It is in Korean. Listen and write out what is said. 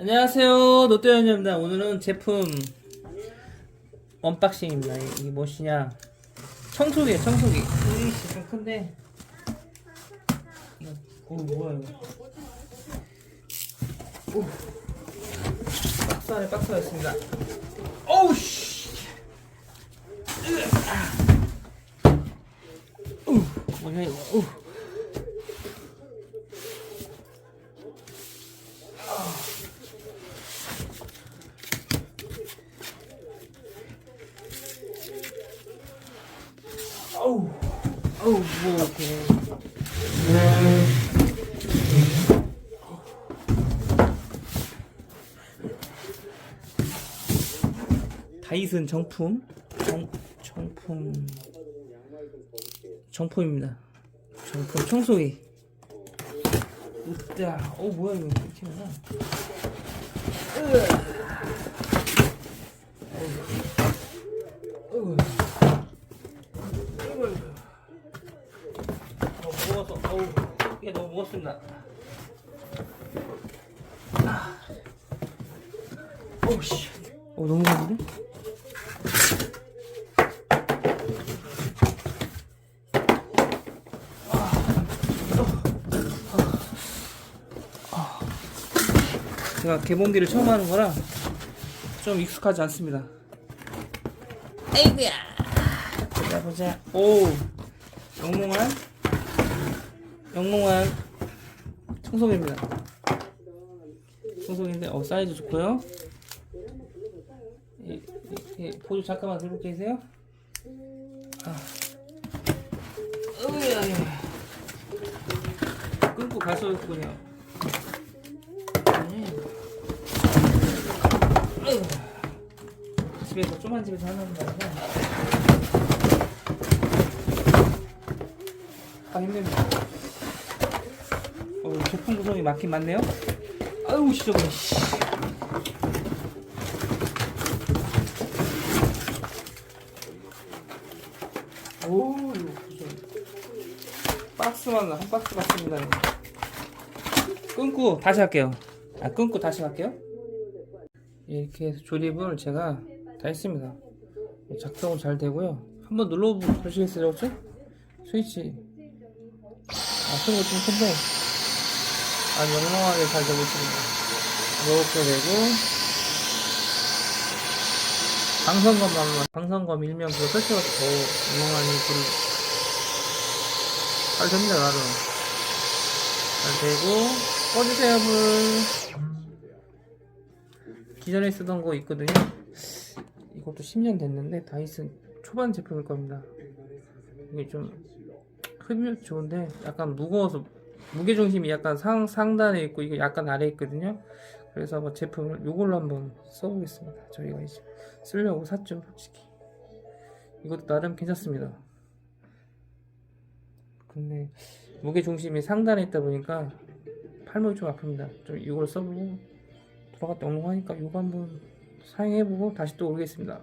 안녕하세요. 롯데연입니다. 오늘은 제품 언박싱입니다. 이게 무엇이냐? 청소기에 청소기. 이게 좀 큰데. 이거 오 뭐야 이거? 오. 박스 안에 박스가 있습니다. 오우 씨. 으아. 우 뭐야 이거? 우 어우, 뭐, 이렇게. 다이슨 정품, 정, 정품, 정품입니다. 정품 청소기. 으따, 어, 뭐야, 이거, 이렇게 하나. 어우 이게 너무 무겁습니다 아. 어우 씨 어, 너무 무거운데? 아. 제가 개봉기를 처음 하는 거라 좀 익숙하지 않습니다 아이고야 보자 보자 오 영롱한 영롱한 청소기입니다. 청소기인데 어 사이즈 좋고요. 이, 이, 이, 포즈 잠깐만 들고 계세요. 아. 으야, 으야. 끊고 가셨군요. 음. 아이고. 집에서 조만 집에서 하는 거라서 아 힘듭니다. 어, 제품 구성이 많긴 많네요. 아유, 시저분해. 씨. 오, 박스만 한 박스 같습니다. 이거. 끊고 다시 할게요. 아, 끊고 다시 할게요. 이렇게 해서 조립을 제가 다 했습니다. 작동은 잘 되고요. 한번 눌러 보시겠어요, 혹시? 스위치. 아, 소리가 좀 큰데. 아주 영롱하게 잘 있습니다. 이렇게 되고. 방선검만 방선검 일명 그거 설치가 더 영롱하니 불을 잘 됩니다 나름. 잘 되고. 꺼주세요 불 기존에 쓰던 거 있거든요. 이것도 10년 됐는데 다이슨 초반 제품일 겁니다. 이게 좀 흡입력 좋은데 약간 무거워서 무게 중심이 약간 상, 상단에 있고 이거 약간 아래에 있거든요. 그래서 뭐 제품을 요걸로 한번 써보겠습니다. 저희가 이제 쓰려고 샀죠, 솔직히. 이것도 나름 괜찮습니다. 근데 무게 중심이 상단에 있다 보니까 팔목이 좀 아픕니다. 좀 이걸 써보고 돌아갔다 엉망하니까 이거 한번 사용해보고 다시 또 오겠습니다.